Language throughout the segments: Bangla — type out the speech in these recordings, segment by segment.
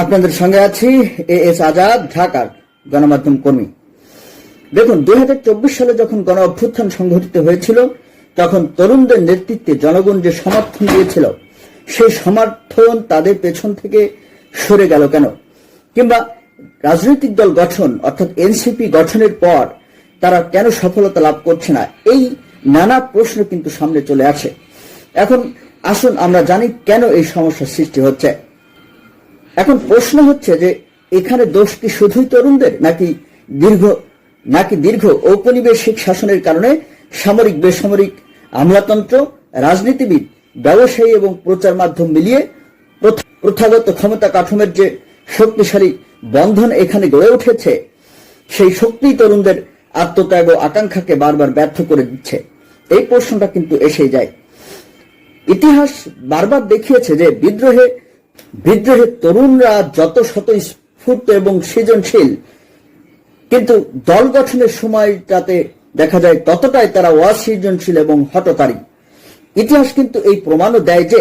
আপনাদের সঙ্গে আছি এ এস আজাদ, ঢাকার গণমাধ্যম কর্মী। দেখুন, দুই হাজার চব্বিশ সালে যখন গণ অভ্যুত্থান সংঘটিত হয়েছিল, তখন তরুণদের নেতৃত্বে জনগণ যে সমর্থন দিয়েছিল, সেই সমর্থন তাদের পেছন থেকে সরে গেল কেন? কিংবা রাজনৈতিক দল গঠন, অর্থাৎ এনসিপি গঠনের পর তারা কেন সফলতা লাভ করছে না? এই নানা প্রশ্ন কিন্তু সামনে চলে আসে। এখন আসুন আমরা জানি কেন এই সমস্যার সৃষ্টি হচ্ছে। এখন প্রশ্ন হচ্ছে যে এখানে দোষ কি শুধুই তরুণদের, নাকি দীর্ঘ নাকি দীর্ঘ ঔপনিবেশিক শাসনের কারণে সামরিক, বেসামরিক আমলাতন্ত্র, রাজনীতিবিদ, ব্যবসায়ী এবং প্রচার মাধ্যম মিলিয়ে প্রথাগত ক্ষমতা কাঠামোর যে শক্তিশালী বন্ধন এখানে গড়ে উঠেছে, সেই শক্তি তরুণদের আত্মত্যাগ ও আকাঙ্ক্ষাকে বারবার ব্যর্থ করে দিচ্ছে। এই প্রশ্নটা কিন্তু এসে যায়। ইতিহাস বারবার দেখিয়েছে যে বিদ্রোহে বিদ্রোহে তরুণরা যত শত স্ফূর্ত এবং সৃজনশীল, কিন্তু দল গঠনের সময়টাতে দেখা যায় ততটাই তারা অসৃজনশীল এবং হটকারী ইতিহাস কিন্তু এই প্রমাণও দেয় যে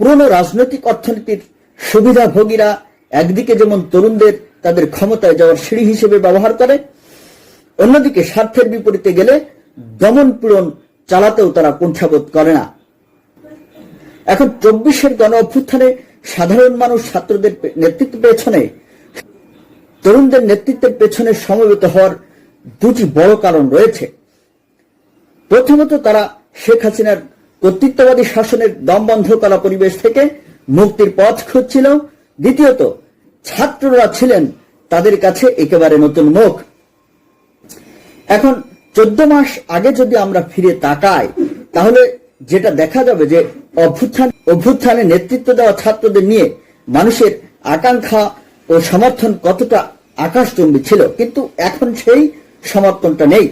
পুরনো রাজনৈতিক অর্থনীতির সুবিধাভোগীরা একদিকে যেমন তরুণদের তাদের ক্ষমতায় যাওয়ার সিঁড়ি হিসেবে ব্যবহার করে, অন্যদিকে স্বার্থের বিপরীতে গেলে দমন পীড়ন চালাতেও তারা কুণ্ঠাবোধ করে না। এখন চব্বিশের গণ অভ্যুত্থানে সাধারণ মানুষ ছাত্রদের নেতৃত্ব পেছনে তরুণদের নেতৃত্বের পেছনে সমবেত হওয়ার দুটি বড় কারণ রয়েছে। প্রথমত তারা শেখ হাসিনার কর্তৃত্ববাদী শাসনের দমবন্ধ করা পরিবেশ থেকে মুক্তির পথ খুঁজছিল। দ্বিতীয়ত, ছাত্ররা ছিলেন তাদের কাছে একেবারে নতুন মুখ। এখন চোদ্দ মাস আগে যদি আমরা ফিরে তাকাই, তাহলে যেটা দেখা যাবে যে অভ্যুত্থান অভ্যুত্থানে নেতৃত্ব দেওয়া ছাত্রদের নিয়ে মানুষের আকাঙ্ক্ষা ও সমর্থন কতটা আকাশচুম্বী ছিল, কিন্তু এখন সেই সমর্থনটা নেই।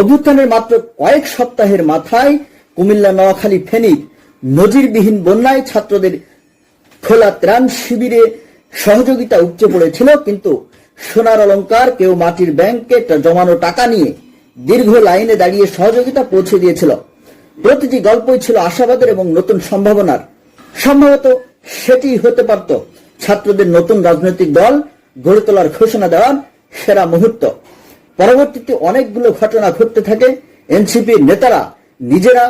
অভ্যুত্থানের মাত্র কয়েক সপ্তাহের মাথায় কুমিল্লা, নোয়াখালী ফেনীর নজিরবিহীন বন্যায় ছাত্রদের খোলা ত্রাণ শিবিরে সহযোগিতা উপচে পড়েছিল, কিন্তু সোনার অলংকার, কেউ মাটির ব্যাংকে জমানো টাকা নিয়ে দীর্ঘ লাইনে দাঁড়িয়ে সহযোগিতা পৌঁছে দিয়েছিল। প্রতিটি গল্পই ছিল আশাবাদের এবং নতুন সম্ভাবনার। সম্ভবত সেটি হতে পারত ছাত্রদের নতুন রাজনৈতিক দল, গড়ে তোলার ঘোষণা দেওয়ার সেরা মুহূর্ত। পরবর্তীতে অনেকগুলো ঘটনা ঘটতে থাকে, এনসিপির নেতারা নিজেরা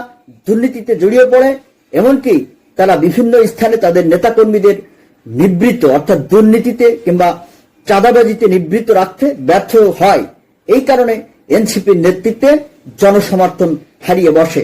দুর্নীতিতে জড়িয়ে পড়ে, এমনকি তারা বিভিন্ন স্থানে তাদের নেতাকর্মীদের নিবৃত্ত অর্থাৎ দুর্নীতিতে কিংবা চাঁদাবাজিতে নিবৃত্ত রাখতে ব্যর্থ হয়। এই কারণে এনসিপির নেতৃত্বে জনসমর্থন হারিয়ে বসে।